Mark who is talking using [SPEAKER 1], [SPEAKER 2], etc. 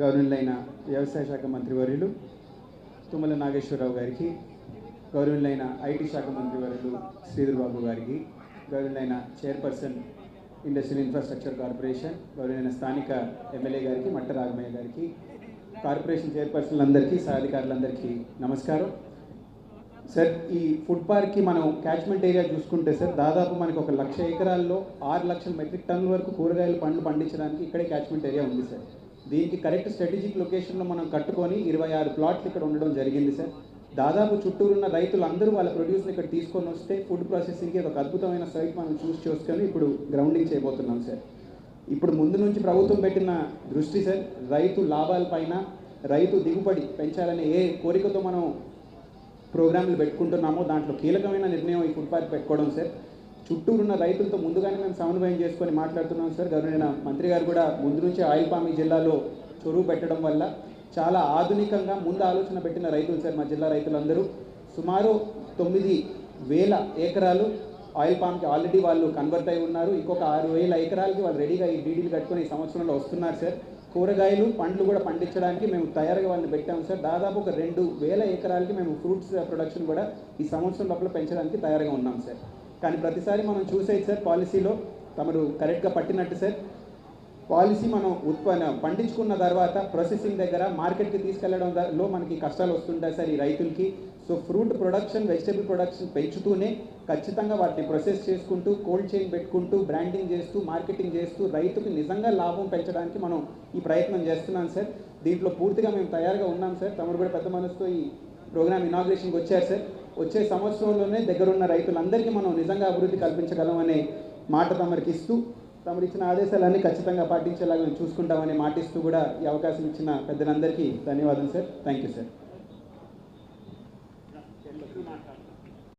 [SPEAKER 1] గౌరవులైన వ్యవసాయ శాఖ మంత్రి వర్యులు తుమ్మల నాగేశ్వరరావు గారికి గౌరవులైన ఐటీ శాఖ మంత్రివర్యులు శ్రీధర్ బాబు గారికి గౌరవులైన చైర్పర్సన్ ఇండస్ట్రియల్ ఇన్ఫ్రాస్ట్రక్చర్ కార్పొరేషన్ గౌరవులైన స్థానిక ఎమ్మెల్యే గారికి మట్ట రాఘమయ్య గారికి కార్పొరేషన్ చైర్పర్సన్లందరికీ సహాధికారులందరికీ నమస్కారం. సార్ ఈ ఫుడ్ పార్క్కి మనం క్యాచ్మెంట్ ఏరియా చూసుకుంటే సార్ దాదాపు మనకు ఒక లక్ష ఎకరాల్లో ఆరు లక్షల మెట్రిక్ టన్నుల వరకు కూరగాయలు పండ్లు పండించడానికి ఇక్కడే క్యాచ్మెంట్ ఏరియా ఉంది సార్. దీనికి కరెక్ట్ స్ట్రాటజిక్ లొకేషన్లో మనం కట్టుకొని ఇరవై ఆరు ప్లాట్లు ఇక్కడ ఉండడం జరిగింది సార్. దాదాపు చుట్టూరున్న రైతులందరూ వాళ్ళ ప్రొడ్యూస్ని ఇక్కడ తీసుకొని వస్తే ఫుడ్ ప్రాసెసింగ్కి ఒక అద్భుతమైన సైట్ మనం చూసి చూసుకొని ఇప్పుడు గ్రౌండింగ్ చేయబోతున్నాం సార్. ఇప్పుడు ముందు నుంచి ప్రభుత్వం పెట్టిన దృష్టి సార్ రైతు లాభాలపైన రైతు దిగుబడి పెంచాలనే ఏ కోరికతో మనం ప్రోగ్రాంలు పెట్టుకుంటున్నామో దాంట్లో కీలకమైన నిర్ణయం ఈ ఫుడ్ పార్క్ పెట్టుకోవడం సార్. చుట్టూరు ఉన్న రైతులతో ముందుగానే మేము సమన్వయం చేసుకొని మాట్లాడుతున్నాం సార్. గౌరవైన మంత్రి గారు కూడా ముందు నుంచి ఆయిల్ పామ్ ఈ జిల్లాలో చొరువు పెట్టడం వల్ల చాలా ఆధునికంగా ముందు ఆలోచన పెట్టిన రైతులు సార్ మా జిల్లా రైతులందరూ. సుమారు తొమ్మిది వేల ఎకరాలు ఆయిల్ పామ్కి ఆల్రెడీ వాళ్ళు కన్వర్ట్ అయి ఉన్నారు. ఇంకొక ఆరు వేల ఎకరాలకి వాళ్ళు రెడీగా ఈ డీడీలు కట్టుకొని ఈ సంవత్సరంలో వస్తున్నారు సార్. కూరగాయలు పండ్లు కూడా పండించడానికి మేము తయారుగా వాళ్ళని పెట్టాము సార్. దాదాపు ఒక రెండు వేల ఎకరాలకి మేము ఫ్రూట్స్ ప్రొడక్షన్ కూడా ఈ సంవత్సరం లోపల పెంచడానికి తయారుగా ఉన్నాం సార్. కానీ ప్రతిసారి మనం చూసేది సార్ పాలసీలో తమరు కరెక్ట్గా పట్టినట్టు సార్. పాలసీ మనం ఉత్పన్న పండించుకున్న తర్వాత ప్రాసెసింగ్ దగ్గర మార్కెట్కి తీసుకెళ్ళడంలో మనకి కష్టాలు వస్తుంటాయి సార్ ఈ రైతులకి. So fruit production vegetable production పెంచుతూనే ఖచ్చితంగా వాటిని ప్రొసెస్ చేసుకుంటూ కోల్డ్ చైన్ పెట్టుకుంటూ బ్రాండింగ్ చేస్తూ మార్కెటింగ్ చేస్తూ రైతుకి నిజంగా లాభం పెంచడానికి మనం ఈ ప్రయత్నం చేస్తున్నాం సార్. దీంట్లో పూర్తిగా మేము తయారుగా ఉన్నాం సార్. తమరు కూడా పెద్ద మనసుతో ఈ ప్రోగ్రామ్ ఇనాగ్రేషన్కి వచ్చారు సార్. వచ్చే సంవత్సరంలోనే దగ్గరున్న రైతులందరికీ మనం నిజంగా అభివృద్ధి కల్పించగలం అనే మాట తమరికి ఇస్తూ తమరు ఇచ్చిన ఆదేశాలన్నీ ఖచ్చితంగా పాటించేలాగా మేము చూసుకుంటామని మాటిస్తూ కూడా ఈ అవకాశం ఇచ్చిన పెద్దలందరికీ ధన్యవాదాలు సార్. Thank you sir